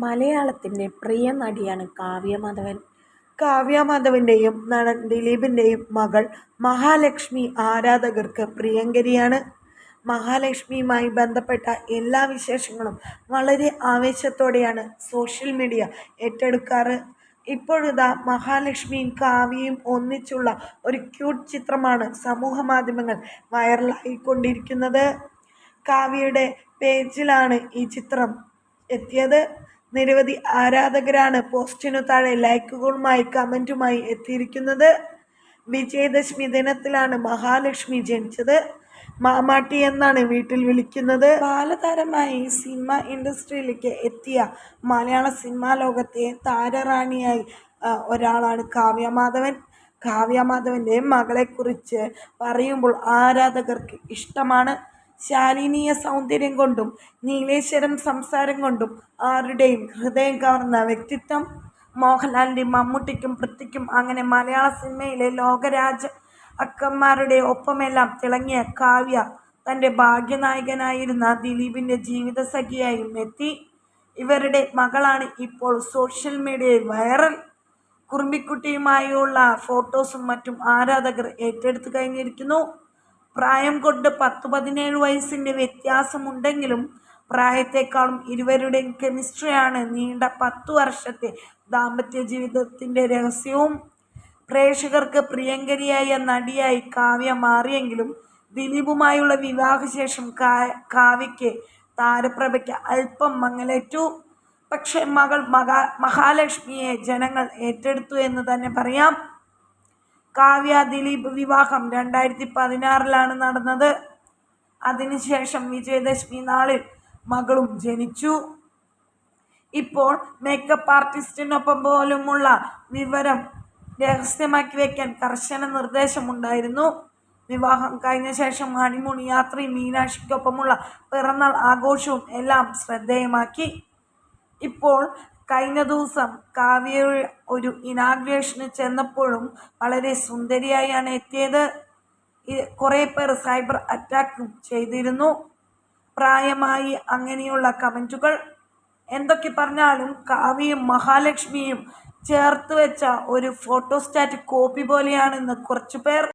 മലയാളത്തിന്റെ പ്രിയ നടിയാണ് കാവ്യ മാധവൻ. കാവ്യ മാധവന്റെയും നടൻ ദിലീപിന്റെയും മകൾ മഹാലക്ഷ്മി ആരാധകർക്ക് പ്രിയങ്കരിയാണ്. മഹാലക്ഷ്മിയുമായി ബന്ധപ്പെട്ട എല്ലാ വിശേഷങ്ങളും വളരെ ആവേശത്തോടെയാണ് സോഷ്യൽ മീഡിയ ഏറ്റെടുക്കാറ്. ഇപ്പോഴിതാ മഹാലക്ഷ്മിയും കാവ്യയും ഒന്നിച്ചുള്ള ഒരു ക്യൂട്ട് ചിത്രമാണ് സമൂഹ മാധ്യമങ്ങൾ വൈറലായിക്കൊണ്ടിരിക്കുന്നത്. കാവ്യയുടെ പേജിലാണ് ഈ ചിത്രം എത്തിയത്. നിരവധി ആരാധകരാണ് പോസ്റ്റിനു താഴെ ലൈക്കുകളുമായി കമന്റുമായി എത്തിയിരിക്കുന്നത്. വിജയദശമി ദിനത്തിലാണ് മഹാലക്ഷ്മി ജനിച്ചത്. മാമാട്ടി എന്നാണ് വീട്ടിൽ വിളിക്കുന്നത്. ബാലതാരമായി സിനിമ ഇൻഡസ്ട്രിയിലേക്ക് എത്തിയ മലയാള സിനിമാ ലോകത്തെ താരറാണിയായി ഒരാളാണ് കാവ്യ മാധവൻ. കാവ്യ മാധവന്റെ മകളെക്കുറിച്ച് പറയുമ്പോൾ ആരാധകർക്ക് ഇഷ്ടമാണ്. ശാലീനീയ സൗന്ദര്യം കൊണ്ടും നീലേശ്വരം സംസാരം കൊണ്ടും ആരുടെയും ഹൃദയം കവർന്ന വ്യക്തിത്വം. മോഹൻലാലിന്റെ മമ്മൂട്ടിക്കും പൃഥ്വിക്കും അങ്ങനെ മലയാള സിനിമയിലെ ലോകരാജ അക്കന്മാരുടെ ഒപ്പമെല്ലാം തിളങ്ങിയ കാവ്യ തന്റെ ഭാഗ്യനായകനായിരുന്ന ദിലീപിന്റെ ജീവിതസഖിയായും എത്തി. ഇവരുടെ മകളാണ് ഇപ്പോൾ സോഷ്യൽ മീഡിയയിൽ വൈറൽ. കുറുമ്പിക്കുട്ടിയുമായുള്ള ഫോട്ടോസും മറ്റും ആരാധകർ ഏറ്റെടുത്തു കഴിഞ്ഞിരിക്കുന്നു. പ്രായം കൊണ്ട് പത്ത് പതിനേഴ് വയസ്സിന്റെ വ്യത്യാസമുണ്ടെങ്കിലും പ്രായത്തെക്കാളും ഇരുവരുടെയും കെമിസ്ട്രിയാണ് നീണ്ട പത്തു വർഷത്തെ ദാമ്പത്യ ജീവിതത്തിന്റെ രഹസ്യവും. പ്രേക്ഷകർക്ക് പ്രിയങ്കരിയായ നടിയായി കാവ്യ മാറിയെങ്കിലും ദിലീപുമായുള്ള വിവാഹശേഷം കാവ്യയ്ക്ക് താരപ്രഭയ്ക്ക് അല്പം മങ്ങലേറ്റു. പക്ഷേ മകൾ മഹാ മഹാലക്ഷ്മിയെ ജനങ്ങൾ ഏറ്റെടുത്തു എന്ന് തന്നെ പറയാം. കാവ്യ ദിലീപ് വിവാഹം രണ്ടായിരത്തി പതിനാറിലാണ് നടന്നത്. അതിനുശേഷം വിജയദശമി നാളിൽ മകളും ജനിച്ചു. ഇപ്പോൾ മേക്കപ്പ് ആർട്ടിസ്റ്റിനൊപ്പം പോലുമുള്ള വിവരം രഹസ്യമാക്കി വയ്ക്കാൻ കർശന നിർദ്ദേശമുണ്ടായിരുന്നു. വിവാഹം കഴിഞ്ഞ ശേഷം ഹണിമൂൺ യാത്രയും മീനാക്ഷിക്കൊപ്പമുള്ള പിറന്നാൾ ആഘോഷവും എല്ലാം ശ്രദ്ധേയമാക്കി. ഇപ്പോൾ കഴിഞ്ഞ ദിവസം കാവ്യ ഒരു ഇനാഗ്രേഷന് ചെന്നപ്പോഴും വളരെ സുന്ദരിയായാണ് എത്തിയത്. കുറേ പേർ സൈബർ അറ്റാക്കും ചെയ്തിരുന്നു. പ്രായമായി അങ്ങനെയുള്ള കമന്റുകൾ എന്തൊക്കെ പറഞ്ഞാലും കാവ്യയും മഹാലക്ഷ്മിയും ചേർത്ത് വെച്ച ഒരു ഫോട്ടോസ്റ്റാറ്റ് കോപ്പി പോലെയാണെന്ന് കുറച്ചു പേർ